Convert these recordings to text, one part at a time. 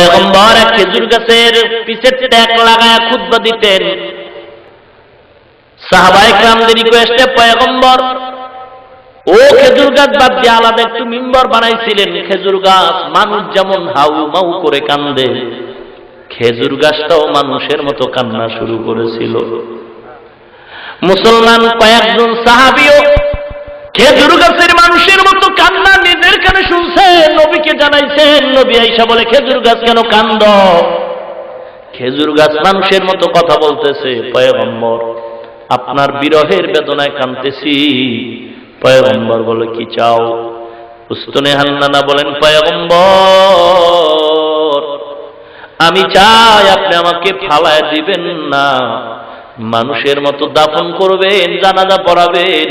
পয়গম্বর খেজুর গাছের পিছের ট্যাক লাগায় খুদ্া দিতেন। সাহাবাই ক্রামদের রিকোয়েস্টে পয়গম্বর, ও খেজুর গাছ বাদ দিয়ে আলাদা একটু মিম্বর বানাইছিলেন। খেজুর গাছ মানুষ যেমন হাউ মাউ করে কান্দে। খেজুর গাছটাও মানুষের মতো কান্না শুরু করেছিল। মুসলমান কয়েকজন সাহাবিও খেজুর গাছের মানুষের মতো কান্না নিজের কানে শুনছে নবীকে জানাইছেন, নবী আইসা বলে, খেজুর গাছ কেন কান্দ খেজুর গাছ মানুষের মতো কথা বলতেছে, পয়গম্বর, আপনার বিরহের বেদনায় কানতেছি পয়গম্বর বলে, কি চাও? উস্তনে হান্নানা বলেন, পয়গম্বর, আমি চাই আপনি আমাকে ফালায় দিবেন না। মানুষের মতো দাফন করবেন, জানাজা পড়াবেন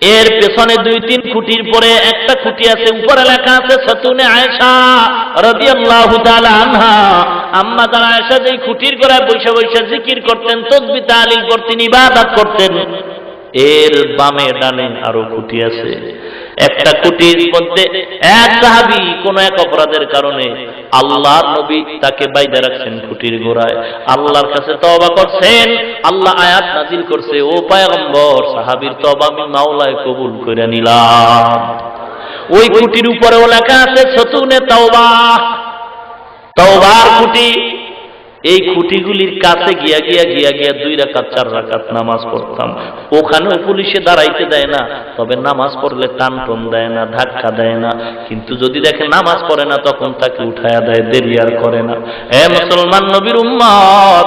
এর পেছনে দুই তিন খুঁটির পরে একটা খুঁটি আছে, উপরে লেখা আছে, সতুনে আয়সা রাদিয়াল্লাহু তাআলা আনহা। আম্মা তারা আয়সা যেই খুঁটির গোড়ায় বৈশা বৈশা জিকির করতেন, তসবি তালিল করতেন, ইবাদত করতেন, এর বামে ডানে আরও খুঁটি আছে। একটা কুটির মধ্যে এক সাহাবি কোন এক অপরাধের কারণে আল্লাহর নবী তাকে বাইদে রাখছেন কুটির গোড়ায়। আল্লাহর কাছে তওবা করছেন, আল্লাহ আয়াত নাজিল করছে, ও পায়গম্বর, সাহাবীর তওবা আমি মাওলায় কবুল করে নিলাম। ওই খুঁটির উপরেও লেখা আছে, সতুনে তওবা। তওবার খুঁটি এই খুঁটিগুলির কাছে গিয়া গিয়া গিয়া গিয়া দুই রাকাত, চার রাকাত নামাজ পড়তাম। ওখানেও পুলিশে দাঁড়াইতে দেয় না, তবে নামাজ পড়লে টান টন দেয় না, ধাক্কা দেয় না। কিন্তু যদি দেখে নামাজ পড়ে না, তখন তাকে উঠায়া দেয়, দেরি আর করে না। হে মুসলমান নবীর উম্মত,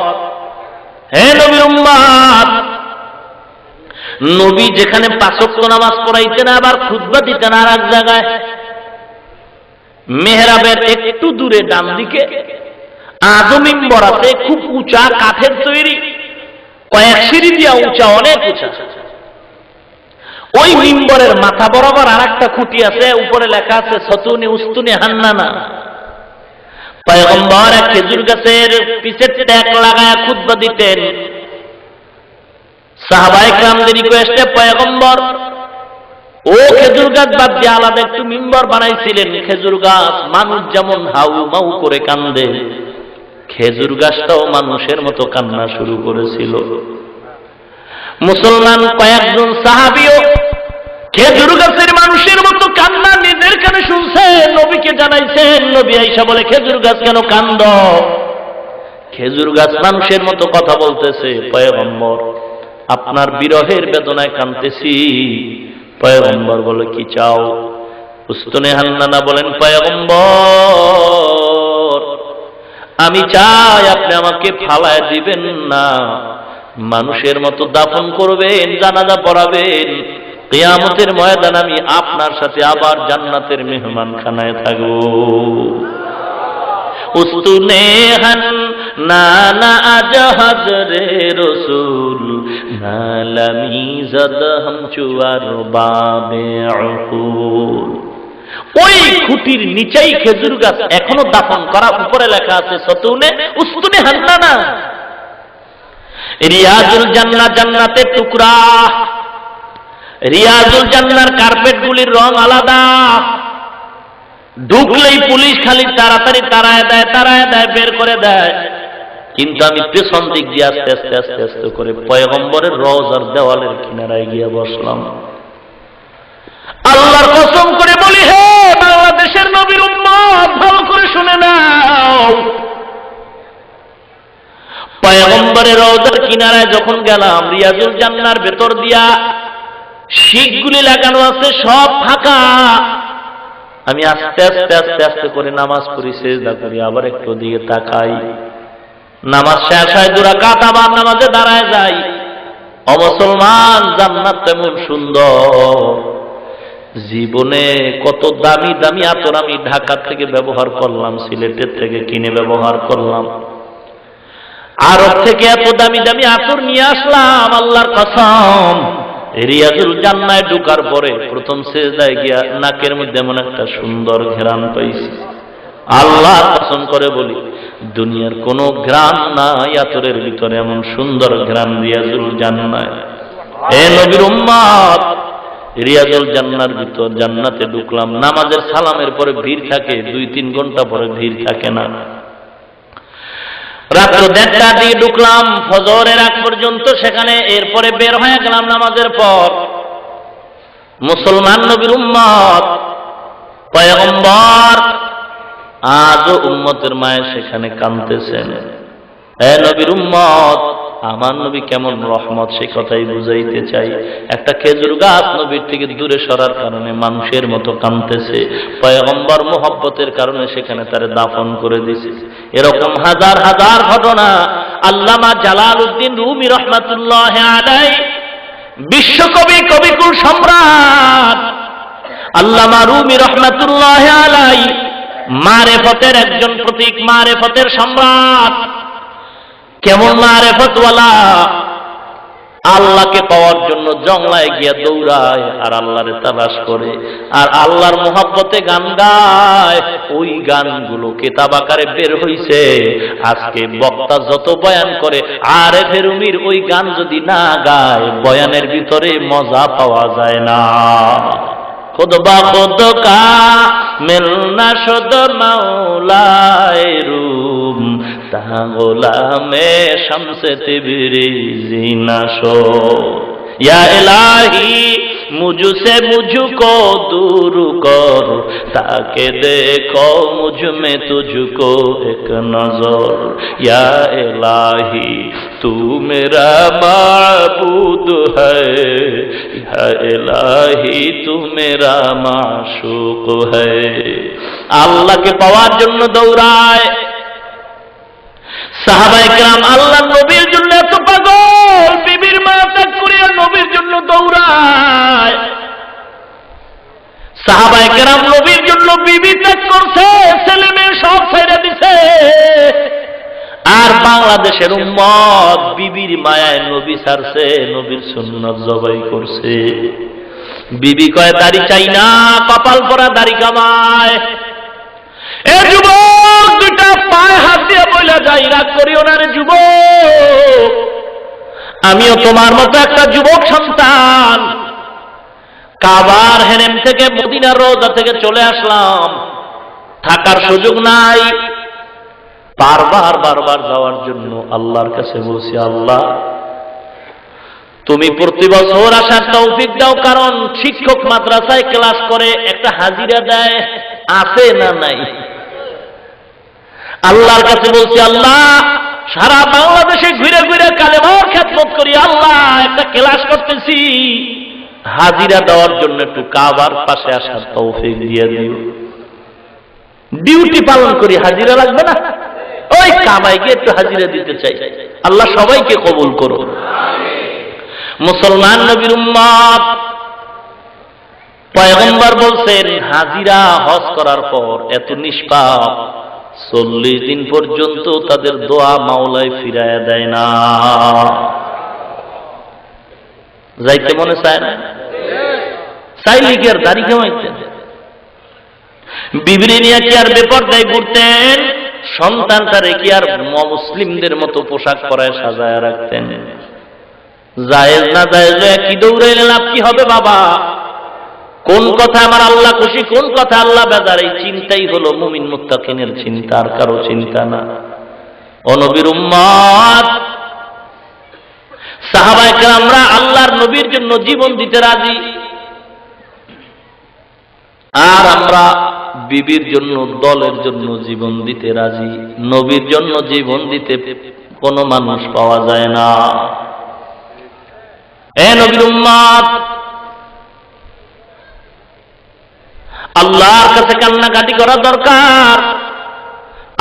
হে নবীর উম্মত, নবী যেখানে পাঁচক্ত নামাজ পড়াইতেন, আবার খুতবা দিতেন আর এক জায়গায়। মেহরাবের একটু দূরে ডান দিকে আজমিম্বর আছে খুব উঁচা কাঠের তৈরি। কয়েক সিঁড়ি দিয়া উঁচা, অনেক উঁচা। ওই মিম্বরের মাথা বরাবর আর একটা খুঁটি আছে, উপরে লেখা আছে, সতুনি উস্তুনি হান্নানা। পয়গম্বর খেজুর গাছের পিছের ট্যাক লাগায় খুদ্া দিতেন। সাহাবাই ক্রামদের রিকোয়েস্টে পয়গম্বর, ও খেজুর গাছ বাদ দিয়ে আলাদা একটু মিম্বর বানাইছিলেন। খেজুর গাছ মানুষ যেমন হাউ মাউ করে কান্দে। খেজুর গাছটাও মানুষের মতো কান্না শুরু করেছিল। মুসলমান কয়েকজন সাহাবিও খেজুর গাছের মানুষের মতো কান্না নিজের কানে শুনছে, নবীকে জানাইছেন, নবী আইসা বলে, খেজুর গাছ কেন কান্দ? খেজুর গাছ মানুষের মতো কথা বলতেছে, পয়গম্বর, আপনার বিরহের বেদনায় কানতেছি পয়গম্বর বলে, কি চাও? উস্তনে হান্নানা বলেন, পয়গম্বর আমি চাই আপনি আমাকে ফালায় দিবেন না। মানুষের মতো দাফন করবেন, জানাজা পড়াবেন। কেয়ামতের ময়দান আমি আপনার সাথে আবার জান্নাতের মেহমান খানায় থাকব। উস্তুনে হান নানা আজ হজরে রসুল নালামি জদ হম চুয়ার বাবে ওই খুঁটির নিচেই খেজুর গাছ এখনও দাফন করা, উপরে লেখা আছে, সতুনে উস্তুনে হান্নানা রিয়াজুল জান্না জান্নাতের টুকরা। রিয়াজুল জান্নার কার্পেট গুলির রং আলাদা। ঢুকলেই পুলিশ খালি তাড়াতাড়ি তাড়ায় দেয় তাড়ায় দেয়, বের করে দেয়। কিন্তু আমি পেছন দিক দিয়ে আস্তে আস্তে আস্তে আস্তে করে পয়গম্বরের রোজার দেওয়ালের কিনারায় গিয়ে বসলাম আল্লাহর কসম করে বলি হে বাংলাদেশের নবীর উম্মত, ভালো করে শুনে নাও। পয়গম্বরের রওজার কিনারায় যখন গেলাম, রিয়াজুল জান্নার ভেতর দিয়া শিখগুলি লাগানো আছে, সব ফাঁকা। আমি আস্তে আস্তে আস্তে আস্তে করে নামাজ পড়ি, সেজদা করি, আবার একটু দিকে তাকাই। নামাজ শেষ হয় দুরা কাত আবার নামাজে দাঁড়ায় যাই। অমুসলমান জান্নাত তেমন সুন্দর। জীবনে কত দামি দামি আতর আমি ঢাকা থেকে ব্যবহার করলাম, সিলেটের থেকে কিনে ব্যবহার করলাম। আরব থেকে এত দামি দামি আতর নিয়ে আসলাম, আল্লাহর কসম। রিয়াজুল জান্নায় ঢুকার পরে প্রথম সেজদায় গিয়া নাকের মধ্যে এমন একটা সুন্দর ঘেরান পাইছি। আল্লাহ কসম করে বলি, দুনিয়ার কোন ঘ্রাণ নাই আতরের ভিতরে এমন সুন্দর ঘ্রাণ রিয়াজুল জান্নায়। এ নবীর উম্মাদ রিয়াজুল জান্নার ভিতর জান্নাতে ঢুকলাম। নামাজের সালামের পরে ভিড় থাকে, দুই তিন ঘণ্টা পরে ভিড় থাকে না। রাত্র দেড়টার দিকে ঢুকলাম, ফজরের আগ পর্যন্ত সেখানে এরপরে বের হয়ে গেলাম নামাজের পর। মুসলমান নবীর উম্মত, পয়গম্বর, আজও উম্মতের মায়ের সেখানে কাঁদতেছেন। এ নবীর উম্মত আমার নবী কেমন রহমত সে কথাই বুঝাইতে চাই। একটা খেজুর গাছ নবীর থেকে দূরে সরার কারণে মানুষের মতো কাঁদতেছে। পয়গম্বর মোহব্বতের কারণে সেখানে তারে দাফন করে দিছে। এরকম হাজার হাজার ঘটনা আল্লামা জালাল উদ্দিন রুমি রহমাতুল্লাহ বিশ্বকবি কবিকুল সম্রাট আল্লামা রুমি রহমাতুল্লাহ আলাই, মারেফতের একজন প্রতীক, মারেফতের সম্রাট। কেমন মারেফতওয়ালা আল্লাহকে পাওয়ার জন্য জংলায় গিয়া দৌড়ায় আর আল্লাহরে তালাশ করে। আর আল্লাহর মোহাব্বতে গান গায়। ওই গানগুলো কেতাব আকারে বের হইছে। আজকে বক্তা যত বয়ান করে, আরে ফেরুমির, ওই গান যদি না গায়, বয়ানের ভিতরে মজা পাওয়া যায় না। খুদ বা খুদ কা মিলনা শুদ মাওলায় রুম তাহা গোলামে শামসে তিবিরিজি নাশো ইয়া এলাহি মুজু মুঝু মুজু কো দূর কর। তাকে দেখো মুঝমে তুঝুকো এক নজর। ইয়া এলাহি তু মেরা মাবুদ হ্যায় ইয়া ইলাহি তু মেরা মাশুক হ্যায় আল্লাহকে পাওয়ার জন্য দৌড়ায়। গ্রাম আল্লাহ নবীর জন্য এত পাগল। বিবির মা ত্যাগ করিয়া নবীর জন্য দৌড়ায়। নবীর জন্য বিবি ত্যাগ করছে, ছেলে সব ছেড়ে দিছে। আর বাংলাদেশের উম্মত বিবির মায়ায় নবী ছাড়ছে, নবীর সুন্নত জবাই করছে। বিবি কয়, দাড়ি চাই না, কপাল পরা দাড়ি কামায়। এ যুবক! দুটা পায়ে হাত দিয়ে বইলা যাই, রাগ করিও না রে যুবক। আমিও তোমার মতো একটা যুবক সন্তান। কাবার হেরেম থেকে মদিনার রোজা থেকে চলে আসলাম। থাকার সুযোগ নাই। বারবার বারবার যাওয়ার জন্য আল্লাহর কাছে বলছি, আল্লাহ, তুমি প্রতি বছর আসার তৌফিক দাও, কারণ শিক্ষক মাদ্রাসায় ক্লাস করে একটা হাজিরা দেয়, আছে না নাই? আল্লাহর কাছে বলছি, আল্লাহ, সারা বাংলাদেশে ঘুরে ঘুরে কালেমার খ্যাতমত করি, আল্লাহ, একটা ক্লাস করতেছি। হাজিরা দেওয়ার জন্য একটু কাবার পাশে আসার তৌফিক দিয়ে দিও। ডিউটি পালন করি, হাজিরা লাগবে না? ওই কামাই গিয়ে একটু হাজিরা দিতে চাই। আল্লাহ সবাইকে কবুল করো মুসলমান নবীর উম্মত, পয়গম্বর বলছেন, হাজিরা হজ করার পর এত নিষ্পাপ। চল্লিশ দিন পর্যন্ত তাদের দোয়া মাওলায় ফিরায় দেয় না। যাইতে মনে চায় না? চাইলে কি আর দাড়ি কামাইতেন বিবরি নিয়ে কি আর সন্তান তারে কি আর মুসলিমদের মতো পোশাক পরায় সাজায় রাখতেন? জায়েজ না জায়েজ কি দৌড়াইলে লাভ কি হবে বাবা? কোন কথা আমার আল্লাহ খুশি, কোন কথা আল্লাহ বেজার, এই চিন্তাই হলো মুমিন মুত্তাকিনের চিন্তা, আর কারও চিন্তা না। অনবীর উম্মাদ সাহাবাইকে আমরা আল্লাহর নবীর জন্য জীবন দিতে রাজি। আর আমরা বিবির জন্য, দলের জন্য জীবন দিতে রাজি। নবীর জন্য জীবন দিতে কোনো মানুষ পাওয়া যায় না। এ নবীর উম্মাদ আল্লাহর কাছে কান্নাকাটি করা দরকার।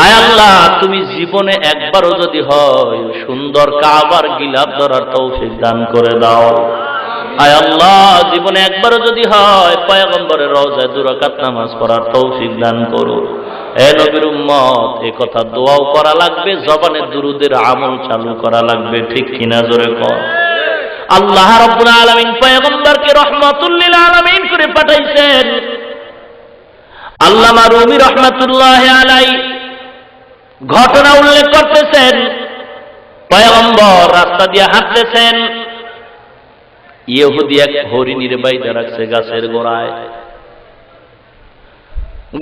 আয় আল্লাহ, তুমি জীবনে একবারও যদি হয় সুন্দর কাবার গিলাপ ধরার তৌফিক দান করে দাও। আয় আল্লাহ, জীবনে একবারও যদি হয় পয়গম্বরের রওজায় দুরাকাত নামাজ পড়ার তৌফিক দান করো। এ নবীর উম্মত, এ কথা দোয়াও করা লাগবে জবানের দুরুদের আমল চালু করা লাগবে, ঠিক কিনা জোরে কর। আল্লাহ রব্বুল আলামিন পয়গম্বরকে রহমাতুল্লিল আলামিন করে পাঠাইছেন। আল্লামা রুমি রহমাতুল্লাহ আলাই ঘটনা উল্লেখ করতেছেন, পয়গম্বর রাস্তা দিয়ে হাঁটতেছেন। ইহুদি এক হরিণীর বাইদা রাখছে গাছের গোড়ায়।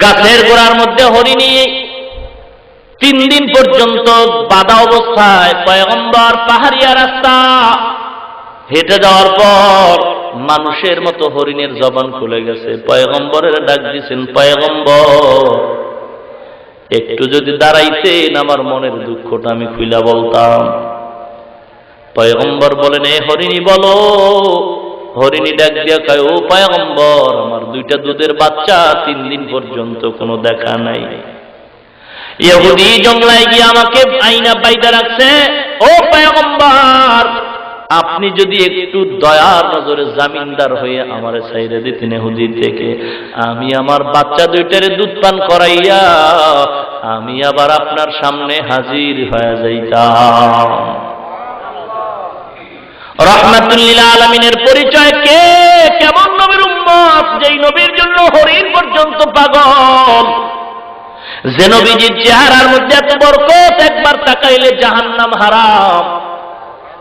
গাছের গোড়ার মধ্যে হরিণী তিন দিন পর্যন্ত বাধা অবস্থায় পয়গম্বর পাহাড়িয়া রাস্তা হেঁটে যাওয়ার পর মানুষের মতো হরিণের জবান খুলে গেছে। পয়গম্বরের ডাক দিয়েছেন পয়গম্বর, একটু যদি দাঁড়াইতেন আমার মনের দুঃখটা আমি খুইলা বলতাম। পয়গম্বর বলেন, এ হরিণী বলো। হরিণী ডাক দিয়া কয়, ও পয়গম্বর, আমার দুইটা দুধের বাচ্চা তিন দিন পর্যন্ত কোনো দেখা নাই। ইহুদি জঙ্গলায় গিয়ে আমাকে আইনা বাইদা রাখছে। ও পয়গম্বর আপনি যদি একটু দয়ার নজরে জামিনদার হয়ে আমার সাইরে দিতেন হুদি থেকে, আমি আমার বাচ্চা দুইটারে দুধ পান করাইয়া, আমি আবার আপনার সামনে হাজির হয়ে যাইতাম। রহমাতুল্লিল আলমিনের পরিচয় কে? কেমন নবীর উম্মত? যেই নবীর জন্য হরিণ পর্যন্ত পাগল। যে নবীজির চেহারার মধ্যে এত বরকত, একবার তাকাইলে জাহান্নাম হারাম।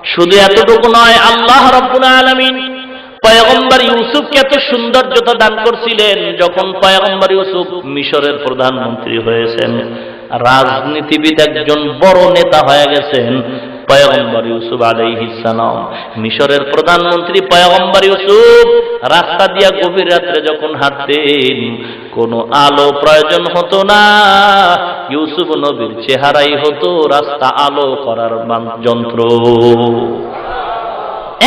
শুধু এতটুকু নয়, আল্লাহ রব্বুল আলমিন পয়গম্বর ইউসুফকে এত সৌন্দর্যতা দান করছিলেন যখন পয়গম্বর ইউসুফ মিশরের প্রধানমন্ত্রী হয়েছেন। রাজনীতিবিদ একজন বড় নেতা হয়ে গেছেন। পয়গম্বর ইউসুফ আলাইহিসালাম মিশরের প্রধানমন্ত্রী পয়গম্বর ইউসুফ রাস্তা দিয়া গভীর রাত্রে যখন হাঁটতেন, কোনো আলো প্রয়োজন হতো না। ইউসুফ নবীর চেহারাই হতো রাস্তা আলো করার যন্ত্র।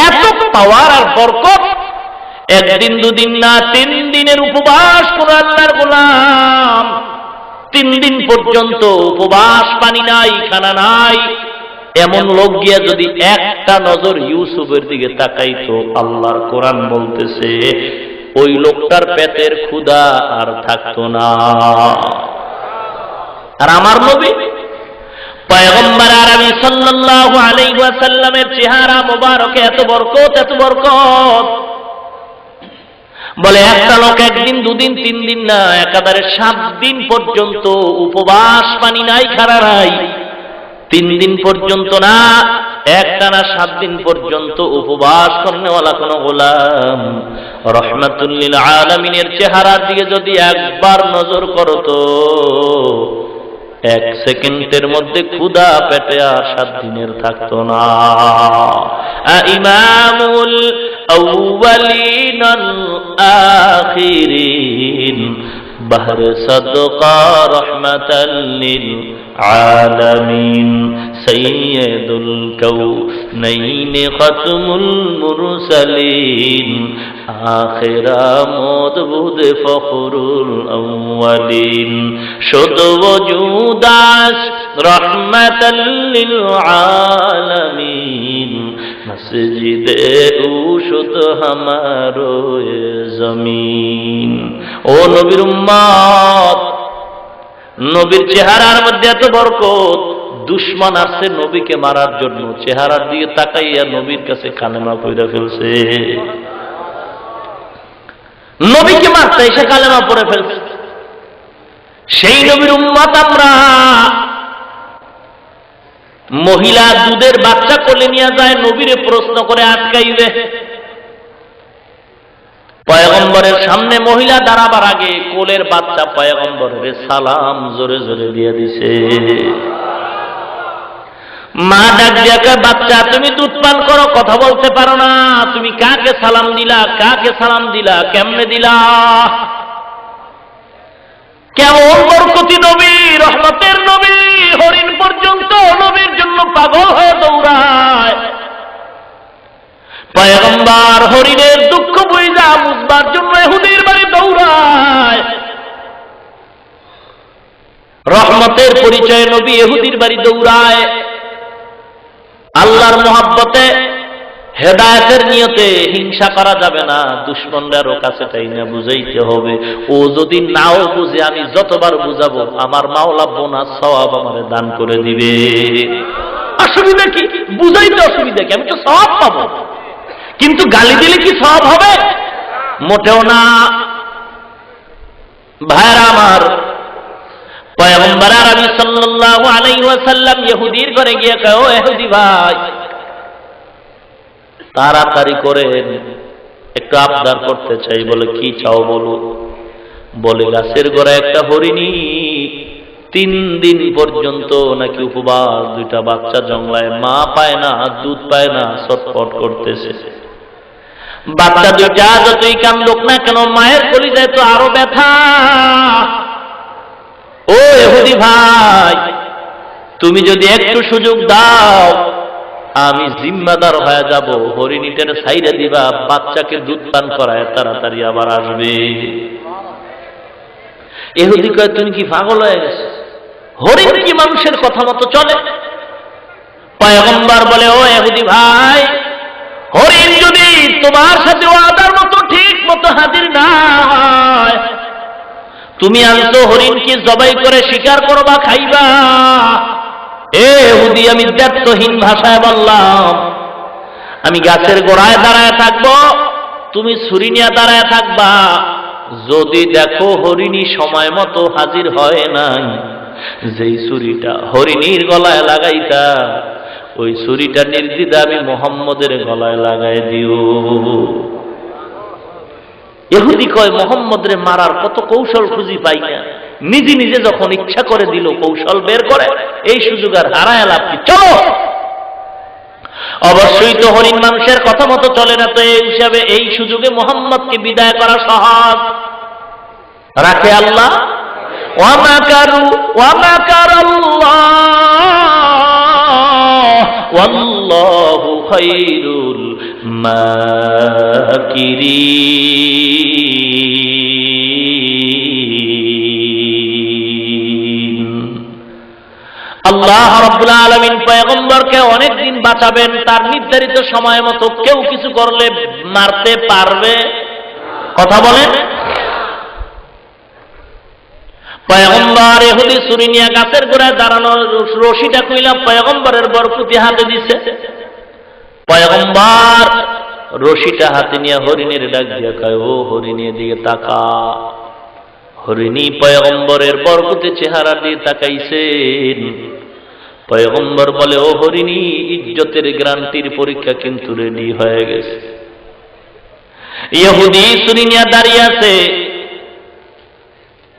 এত পাওয়ার আর বরকত। একদিন, দুদিন না, তিন দিনের উপবাস কোন আল্লাহর গোলাম। তিন দিন পর্যন্ত উপবাস পানি নাই, খানা নাই। এমন লোক গিয়া যদি একটা নজর ইউসুফের দিকে তাকাইতো, আল্লাহর কোরআন বলতেছে, ওই লোকটার পেটের ক্ষুধা আর থাকতো না। আর আমার নবী এত বরকত, এত বলে, একটা লোক একদিন, দুদিন, তিন দিন না, একাধারে সাত দিন পর্যন্ত উপবাস পানি নাই, খারা নাই। তিন দিন পর্যন্ত না একটানা সাত দিন পর্যন্ত উপবাস করনেওয়ালা কোন গোলাম রহমাতুল্লিল আলমিনের চেহারার দিকে যদি একবার নজর করো তো এক সেকেন্ডের মধ্যে ক্ষুধা পেটে আর সাত দিনের থাকতো না আ ইমামুল আউয়ালিন আল আখিরিন بهر صدقة رحمة العالمين سيد الكونين ختم المرسلين آخر مدبود فخر الأولين شد وجوداش رحمة للعالمين مسجد اوشد ہمارو زمین او نبیر امات নবীর চেহারার মধ্যে এত বরকত। দুশ্মন আসছে নবীকে মারার জন্য। চেহারার দিকে তাকাইয়া নবীর কাছে কালেমা পড়ে ফেলছে। নবীকে মারতে এসে কালেমা পড়ে ফেলছে। সেই নবীর উম্মত আমরা। মহিলা দুধের বাচ্চা কোলে নিয়ে যায়, নবীরে প্রশ্ন করে আটকাইবে। পয়গম্বরের সামনে মহিলা দাঁড়াবার আগে কোলের বাচ্চা পয়গম্বরের সালাম জোরে জোরে দিয়ে দিছে। মা ডাক দিয়াকে বাচ্চা, তুমি দুধ পান করো, কথা বলতে পারো না। তুমি কাকে সালাম দিলা? কাকে সালাম দিলা? কেমনে দিলা? কেমন বরকতি নবী, রহমতের নবী, হরিণ পর্যন্ত নবীর জন্য পাগল হয়ে দৌড়ায়। পয়গম্বার হরিণের দুঃখ বুঝা বুঝবার জন্য এহুদির বাড়ি দৌড়ায়। রহমতের পরিচয় নবী এহুদির বাড়ি দৌড়ায়। আল্লাহর মোহাব্বতে হেদায়তের নিয়তে হিংসা করা যাবে না দুশ্মনরারও কাছে তাই না বুঝাইতে হবে। ও যদি নাও বুঝে, আমি যতবার বুঝাবো, আমার মাওলা বোনা সওয়াব আমারে দান করে দিবে। অসুবিধা কি? বুঝাইতে অসুবিধা কি? আমি তো সওয়াব পাবো। কিন্তু গালি দিলে কি সব হবে? মোটেও না। ভাইরা আমার ঘরে তাড়াতাড়ি করেন একটু আবদার করতে চাই বলে কি চাও বলো? বলে গাছের গোড়ায় একটা হরিণী। তিন দিন পর্যন্ত নাকি উপবাস, দুইটা বাচ্চা জংলায় মা পায় না, দুধ পায় না, ছটফট করতেছে। বাচ্চা দুইটা যতই কান্দুক না কেন, মায়ের কলিজায় তো আরও ব্যথা। ও এহুদি ভাই, তুমি যদি একটু সুযোগ দাও, আমি জিম্মাদার হয়ে যাব হরিণীটার সাইডে দিবা, বাচ্চাকে দুধ পান করায় তাড়াতাড়ি আবার আসবে। এহুদি কয়, তুমি কি পাগল হয়ে গেছো? হরিণ কি মানুষের কথা মতো চলে? পয়গম্বর বলে, ও এহুদি ভাই হরিণ যদি তোমার সাথে ওয়াদার মতো ঠিক মতো হাজির না তুমি আনছো হরিণকে জবাই করে শিকার করবা, খাইবা। এ হুদি, আমি দায়িত্বহীন ভাষায় বললাম, আমি গাছের গোড়ায় দাঁড়ায় থাকব, তুমি ছুরি নিয়ে দাঁড়ায় থাকবা। যদি দেখো হরিণী সময় মতো হাজির হয় নাই, যেই ছুরিটা হরিণীর গলায় লাগাইতা ওই ছুরিটা নির্দিদা আমি মোহাম্মদের গলায় লাগাই দিও। এহুদি কয়, মোহাম্মদরে মারার কত কৌশল খুঁজি পাই না। নিজে নিজে যখন ইচ্ছা করে দিল, কৌশল বের করে। এই সুযোগ আর হারায় লাভ কি? চলো! অবশ্যই তো হরিণ মানুষের কথা মতো চলে না তো এই হিসাবে এই সুযোগে মোহাম্মদকে বিদায় করা সহজ। রাখে আল্লাহ। ওয়ামাকারু ওয়ামাকারাল্লাহ ওয়াল্লাহু খায়রুল মাকিরিন। আল্লাহ রাব্বুল আলামিন পয়গম্বরকে অনেক দিন বাঁচাবেন, তার নির্ধারিত সময় মতো কেউ কিছু করলে মারতে পারবে? কথা বলেন। পয়গম্বর এহুদি ছুরি নিয়ে গাছের গোড়ায় দাঁড়ানো রশিটা কইলাম পয়গম্বরের বরকুতি হাতে দিছে। পয়গম্বর রশিটা হাতে নিয়ে হরিণের ডাক দিয়ে কয়, ও হরিণের দিকে তাকা। হরিণী পয়গম্বরের বরকতে চেহারা দিয়ে তাকাইছেন। পয়গম্বর বলে, ও হরিণী, ইজ্জতের গ্রান্তির পরীক্ষা কিন্তু রেডি হয়ে গেছে। ইহুদি ছুরি নিয়ে দাঁড়িয়ে আছে।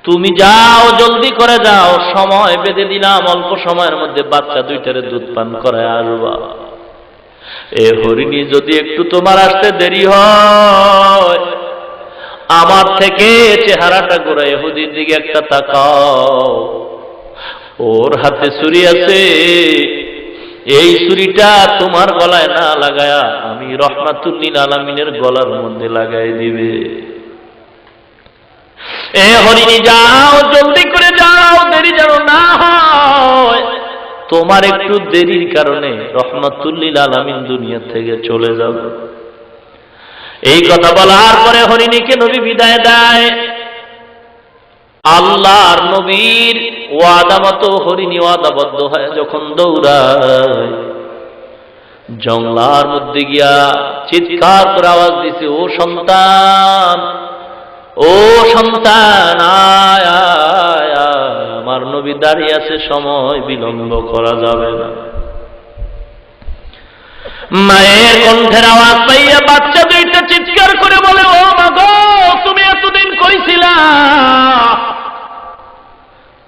তুমি যাও, জলদি করে যাও। সময় বেঁধে দিলাম, অল্প সময়ের মধ্যে বাচ্চা দুইটারে দুধ পান করায় আসবা। এ হরিণী, যদি একটু তোমার আসতে দেরি হয়, আমার থেকে চেহারাটা গোড়া এহুদির দিকে একটা তাকাও। ওর হাতে ছুরি আছে, এই ছুরিটা তোমার গলায় না লাগায়া আমি রহমাতুল্লিন আলামিনের গলার মধ্যে লাগাই দিবে। এ হরিণী যাও, জলদি করে যাও, দেরি যেন না হয়। তোমার একটু দেরির কারণে রহমাতুল্লিল আলামিন দুনিয়া থেকে চলে যাবে। এই কথা বলার পরে হরিণীকে নবী বিদায় দেয়। আল্লাহর নবীর ওয়াদা মতো হরিণী ওয়াদাবদ্ধ হয় যখন দৌড়ায় জংলার মধ্যে গিয়া চিৎকার করে আওয়াজ দিছে, ও সন্তান ও সন্তান আমার নবী দাঁড়িয়ে আছে সময় বিলম্ব করা যাবে না। মায়ের কণ্ঠের আওয়াজ পাইয়া বাচ্চা দুইটা চিৎকার করে বলে, ও মাগো তুমি এতদিন কইছিলা,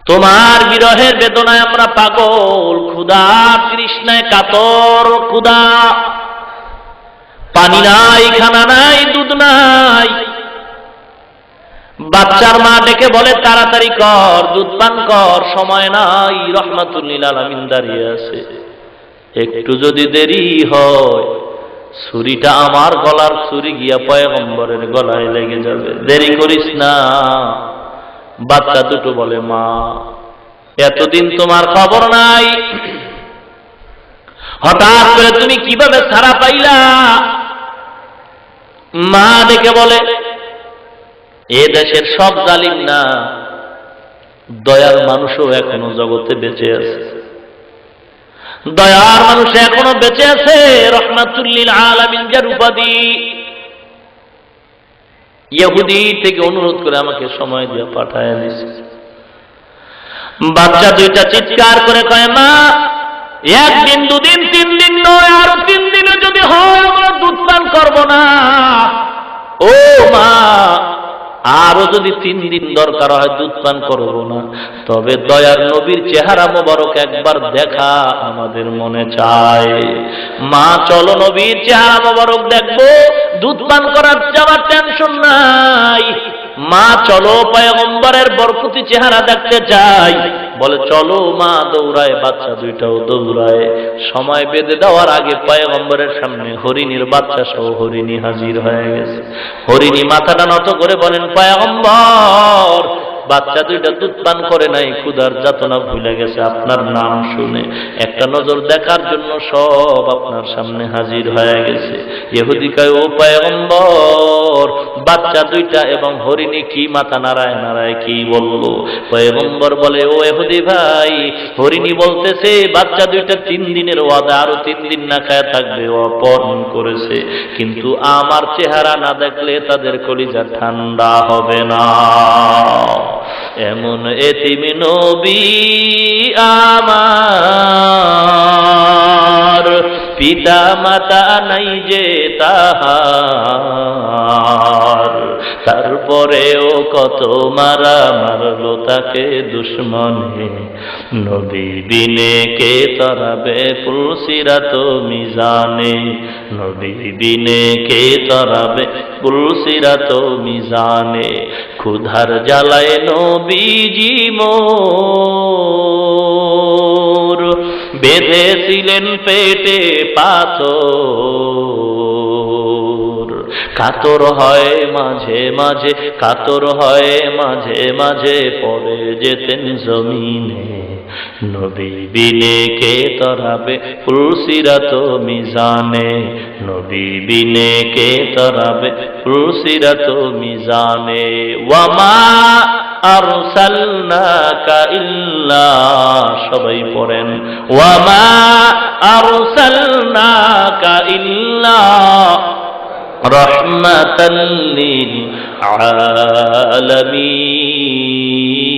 তোমার বিরহের বেদনায় আমরা পাগল ক্ষুদা কৃষ্ণায় কাতর ক্ষুদা পানি নাই, খানা নাই, দুধ নাই বাচ্চার মা ডেকে বলে, তাড়াতাড়ি কর, দুধ পান কর, সময় নাই, রহমাতুল্লিল আলামিন দাঁড়িয়ে আছে। একটু যদি দেরি হয়, ছুরিটা আমার গলার ছুরি গিয়া পয়গম্বরের গলায় লেগে যাবে। দেরি করিস না। বাচ্চা দুটো বলে, মা, এতদিন তোমার খবর নাই। হঠাৎ করে তুমি কীভাবে সারা পাইলা? মা দেখে বলে এ দেশের সব জালিম না দয়ার মানুষও এখনও জগতে বেঁচে আছে। দয়ার মানুষ এখনও বেঁচে আছে, রহমাতুল্লিল আলামিন যার উপাধি। ইহুদি থেকে অনুরোধ করে আমাকে সময় দিয়ে পাঠায় দিছে। বাচ্চা দুইটা চিৎকার করে কয়, মা একদিন দুদিন, তিন দিন নয়, আরও তিন দিনে যদি হয়, আমরা দুধ পান করব না। ও মা আরও যদি তিন দিন দরকার হয়, দুধ পান করব না। তবে দয়ার নবীর চেহারা মোবারক একবার দেখা আমাদের মনে চায়। মা, চলো নবীর চেহারা মোবারক দেখব। দুধ পান করার যাওয়ার টেনশন নাই। মা, চলো পয়গম্বরের বরকতি চেহারা দেখতে চাই। বলে, চলো মা, দৌড়ায়, বাচ্চা দুইটাও দৌড়ায়। সময় বেঁধে দেওয়ার আগে পয়গম্বরের সামনে হরিণীর বাচ্চা সহ হরিণী হাজির হয়ে গেছে। হরিণী মাথাটা নত করে বলেন, পয়গম্বর বাচ্চা দুইটা দুধ পান করে নাই, ক্ষুধার যাতনা ভুলে গেছে। আপনার নাম শুনে একটা নজর দেখার জন্য সব আপনার সামনে হাজির হয়ে গেছে। ইহুদি কয়, ও বাচ্চা দুইটা এবং হরিণী কি মাথা নারায় নারায় কি বলল? পয়গম্বর বলে, ও এহুদি ভাই, হরিণী বলতেছে, বাচ্চা দুইটা তিন দিনের ওয়াদা, আরও তিন দিন না খায় থাকবে অপহরণ করেছে। কিন্তু আমার চেহারা না দেখলে তাদের কলিজা ঠান্ডা হবে না। এমন এতিমি নবী আমার পিতা মাতা নাই যে তাহার। তারপরেও কত মারা মারলো তাকে দুশ্মনে। নবী বিনে কে তরাবে তো মিজানে। নবী বিনে কে তরাবে তো মিজানে। ক্ষুধার জ্বালায় নবীজি মোর বেঁধেছিলেন পেটে পাথর। কাতর হয় মাঝে মাঝে, কাতর হয় মাঝে মাঝে পরে যেতেন জমিনে। নবী বিনে কে তরাবে পুলসিরাত মিজানে? নবী বিনে কে তরাবে পুলসিরাত মিজানে? ওয়ামা আরসালনাকা ইল্লা, সবাই পড়েন। ওয়ামা আরসালনাকা ইল্লা, রহমাতাল লিল আলামিন।